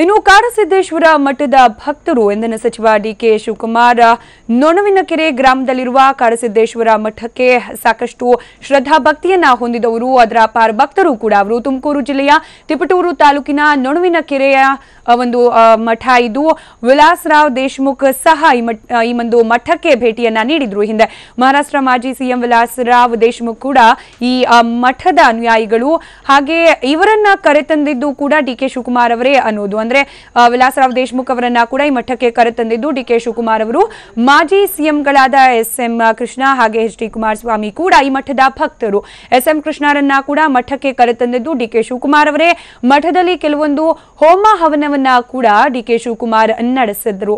ಇನ್ನು ಕಾಡಸಿದ್ದೇಶ್ವರ ಮಠದ ಭಕ್ತರು ಇಂಧನ ಸಚಿವ ಡಿಕೆ ಶಿವಕುಮಾರ್ ನೊಣವಿನಕೆರೆ ಗ್ರಾಮದಲ್ಲಿರುವ ಕಾಡಸಿದ್ದೇಶ್ವರ ಮಠಕ್ಕೆ ಸಾಕಷ್ಟು ಶ್ರದ್ಧಾ ಭಕ್ತಿಯನ್ನ ಹೊಂದಿದವರು. ಅದರ ಪಾರ್ ಭಕ್ತರು ಕೂಡ ಅವರು. ತುಮಕೂರು ಜಿಲ್ಲೆಯ ತಿಪಟೂರು ತಾಲೂಕಿನ ನೊಣವಿನಕೆರೆಯ ಆ, ಒಂದು ಮಠ ಇದು. ವಿಲಾಸರಾವ್ ದೇಶ್ಮುಖ್ ಸಹ ಈ ಒಂದು ಮಠಕ್ಕೆ ಭೇಟಿಯನ್ನ ನೀಡಿದ್ರು. ಹಿಂದೆ ಮಹಾರಾಷ್ಟ್ರ ಮಾಜಿ ಸಿಎಂ ವಿಲಾಸರಾವ್ ದೇಶ್ಮುಖ್ ಕೂಡ ಈ ಮಠದ ಅನುಯಾಯಿಗಳು. ಹಾಗೆ ಇವರನ್ನ ಕರೆತಂದಿದ್ದು ಕೂಡ ಡಿ ಕೆ ಶಿವಕುಮಾರ್ ಅವರೇ ಅನ್ನೋದು. ಅಂದ್ರೆ ವಿಲಾಸರಾವ್ ದೇಶ್ಮುಖ್ ಅವರನ್ನ ಕೂಡ ಈ ಮಠಕ್ಕೆ ಕರೆತಂದಿದ್ದು ಡಿ ಕೆ ಶಿವಕುಮಾರ್ ಅವರು. ಮಾಜಿ ಸಿಎಂಗಳಾದ ಎಸ್ ಎಂ ಕೃಷ್ಣ ಹಾಗೆ ಎಚ್ ಡಿ ಕುಮಾರಸ್ವಾಮಿ ಕೂಡ ಈ ಮಠದ ಭಕ್ತರು. ಎಸ್ ಎಂ ಕೃಷ್ಣರನ್ನ ಕೂಡ ಮಠಕ್ಕೆ ಕರೆತಂದಿದ್ದು ಡಿ ಕೆ ಶಿವಕುಮಾರ್ ಅವರೇ. ಮಠದಲ್ಲಿ ಕೆಲವೊಂದು ಹೋಮ ಹವನವನ್ನ ಕೂಡ ಡಿ ಕೆ ಶಿವಕುಮಾರ್ ನಡೆಸಿದ್ರು.